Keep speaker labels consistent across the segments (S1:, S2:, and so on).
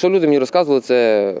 S1: що люди мені розказували, це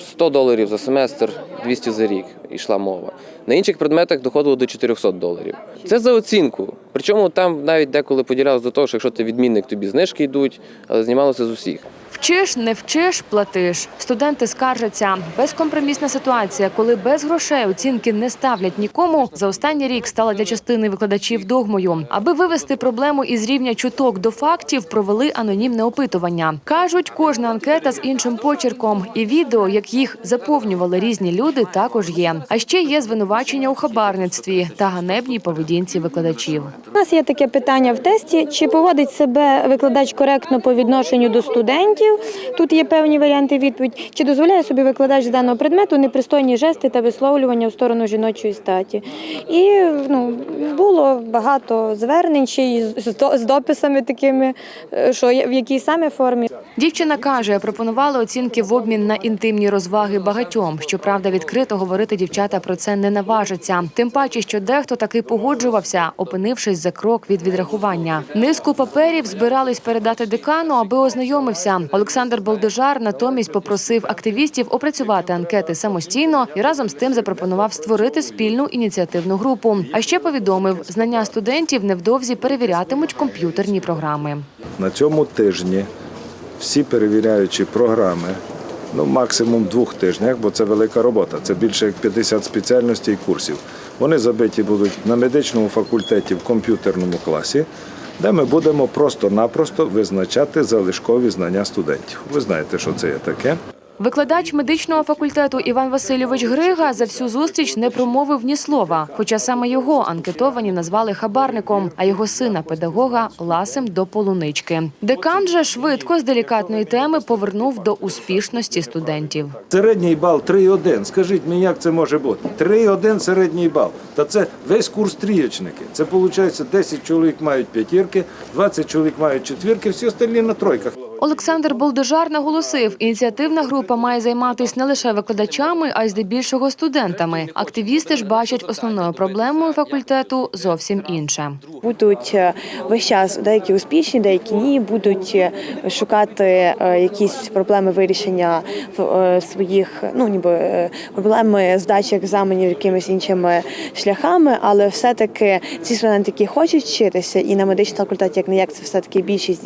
S1: 100 доларів за семестр, 200 за рік йшла мова. На інших предметах доходило до 400 доларів. Це за оцінку. Причому там навіть деколи поділялось до того, що якщо ти відмінник, тобі знижки йдуть, але знімалося з усіх.
S2: Вчиш, не вчиш, платиш. Студенти скаржаться. Безкомпромісна ситуація, коли без грошей оцінки не ставлять нікому, за останній рік стала для частини викладачів догмою. Аби вивести проблему із рівня чуток до фактів, провели анонімне опитування. кажуть, кожна анкета з іншим почерком, і відео, як їх заповнювали різні люди, також є. А ще є звинувачення у хабарництві та ганебній поведінці викладачів.
S3: У нас є таке питання в тесті: чи поводить себе викладач коректно по відношенню до студентів? Тут є певні варіанти відповідь. Чи дозволяє собі викладач з даного предмету непристойні жести та висловлювання у сторону жіночої статі? І ну було багато звернень ще й з, дописами такими, е, що в якій саме формі.
S2: Дівчина каже, пропонували оцінки в обмін на інтимні розваги багатьом. Щоправда, відкрито говорити дівчата про це не наважаться. Тим паче, що дехто таки погоджувався, опинившись за крок від відрахування. Низку паперів збирались передати декану, аби ознайомився. Олександр Болдежар натомість попросив активістів опрацювати анкети самостійно і разом з тим запропонував створити спільну ініціативну групу. А ще повідомив, знання студентів невдовзі перевірятимуть комп'ютерні програми.
S4: На цьому тижні всі перевіряючі програми, ну максимум двох тижнях, бо це велика робота. Це більше як 50 спеціальностей і курсів. Вони забиті будуть на медичному факультеті в комп'ютерному класі, де ми будемо просто-напросто визначати залишкові знання студентів. Ви знаєте, що це є таке.
S2: Викладач медичного факультету Іван Васильович Грига за всю зустріч не промовив ні слова, хоча саме його анкетовані назвали хабарником, а його сина педагога ласим до полунички. Декан же швидко з делікатної теми повернув до успішності студентів.
S4: Середній бал 3,1. Скажіть мені, як це може бути? 3,1 середній бал. Та це весь курс трієчники. Це виходить 10 чоловік мають п'ятірки, 20 чоловік мають четвірки, всі остальні на тройках.
S2: Олександр Болдежар наголосив, ініціативна група має займатися не лише викладачами, а й здебільшого студентами. Активісти ж бачать основною проблемою факультету зовсім інше.
S5: будуть е, весь час деякі успішні, деякі ні, будуть е, шукати е, якісь проблеми вирішення своїх, ну ніби проблеми здачі екзаменів якимись іншими шляхами, але все-таки ці студенти, які хочуть вчитися, і на медичному факультеті, як не як це все таки більшість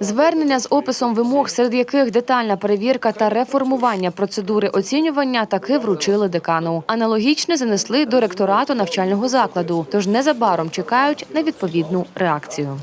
S2: Звернення з описом вимог, серед яких детальна перевірка та реформування процедури оцінювання, таки вручили декану. Аналогічне занесли до ректорату навчального закладу. Тож незабаром чекають на відповідну реакцію.